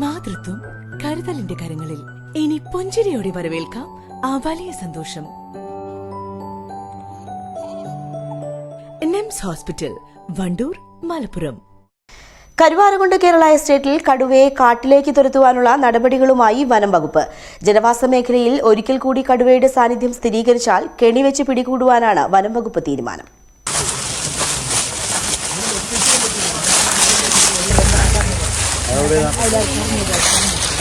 മാതൃത്വം കരുതലിന്റെ കരങ്ങളിൽ. ഇനി പുഞ്ചിരിയോടെ വരവേൽക്കാം ആ വലിയ സന്തോഷം. Nymphs hospital Wandoor Malappuram. കരുവാരകുണ്ട് കേരള എസ്റ്റേറ്റിൽ കടുവയെ കാട്ടിലേക്ക് തുരത്തുവാനുള്ള നടപടികളുമായി വനം വകുപ്പ്. ജനവാസ മേഖലയിൽ ഒരിക്കൽ കൂടി കടുവയുടെ സാന്നിധ്യം സ്ഥിരീകരിച്ചാൽ കെണിവെച്ച് പിടികൂടുവാനാണ് വനം വകുപ്പ് തീരുമാനം. I 呀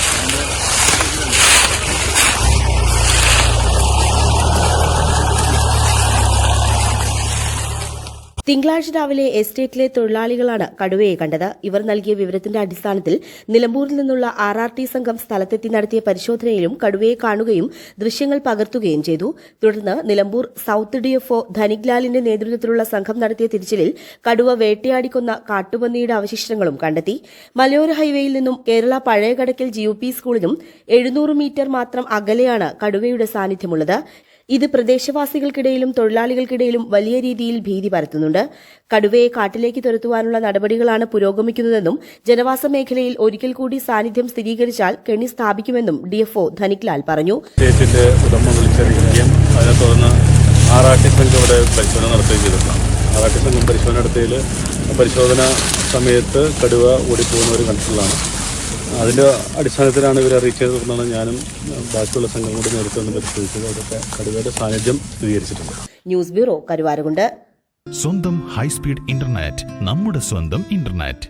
തിങ്കളാഴ്ച രാവിലെ എസ്റ്റേറ്റിലെ തൊഴിലാളികളാണ് കടുവയെ കണ്ടത്. ഇവർ നൽകിയ വിവരത്തിന്റെ അടിസ്ഥാനത്തിൽ നിലമ്പൂരിൽ നിന്നുള്ള ആർ ആർ ടി സംഘം സ്ഥലത്തെത്തി നടത്തിയ പരിശോധനയിലും കടുവയെ കാണുകയും ദൃശ്യങ്ങൾ പകർത്തുകയും ചെയ്തു. തുടർന്ന് നിലമ്പൂർ സൌത്ത് ഡിഎഫ്ഒ ധനിക്ലാലിന്റെ നേതൃത്വത്തിലുള്ള സംഘം നടത്തിയ തിരച്ചിലിൽ കടുവ വേട്ടയാടിക്കൊന്ന കാട്ടുപന്നിയുടെ അവശിഷ്ടങ്ങളും കണ്ടെത്തി. മലയോര ഹൈവേയിൽ നിന്നും Kerala Pazhayakadakkal G U P സ്കൂളിനും എഴുന്നൂറ് മീറ്റർ മാത്രം അകലെയാണ് കടുവയുടെ സാന്നിധ്യമുള്ളത്. ഇത് പ്രദേശവാസികൾക്കിടയിലും തൊഴിലാളികൾക്കിടയിലും വലിയ രീതിയിൽ ഭീതി പരത്തുന്നുണ്ട്. കടുവയെ കാട്ടിലേക്ക് തുരത്തുവാനുള്ള നടപടികളാണ് പുരോഗമിക്കുന്നതെന്നും ജനവാസ മേഖലയിൽ ഒരിക്കൽ കൂടി സാന്നിധ്യം സ്ഥിരീകരിച്ചാൽ കെണി സ്ഥാപിക്കുമെന്നും ഡിഎഫ്ഒ ധനിക്ലാൽ പറഞ്ഞു. പരിശോധന പരിശോധന സമയത്ത് കടുവ ഓടിപ്പോകുന്ന ഒരു കണ്ടിട്ടുള്ളതാണ്. അതിന്റെ അടിസ്ഥാനത്തിലാണ് ഇവരെ അറിയിച്ചത് എന്നാണ് ഞാനും ബാക്കിയുള്ള സംഘം കൂടി നേരിട്ട് ഒന്ന് പരിശോധിച്ചത്. അതൊക്കെ കടുവയുടെ സാന്നിധ്യം സ്ഥിരീകരിച്ചിട്ടുണ്ട്. News bureau Karuvarakundu. സ്വന്തം ഹൈസ്പീഡ് ഇന്റർനെറ്റ് നമ്മുടെ സ്വന്തം ഇന്റർനെറ്റ്.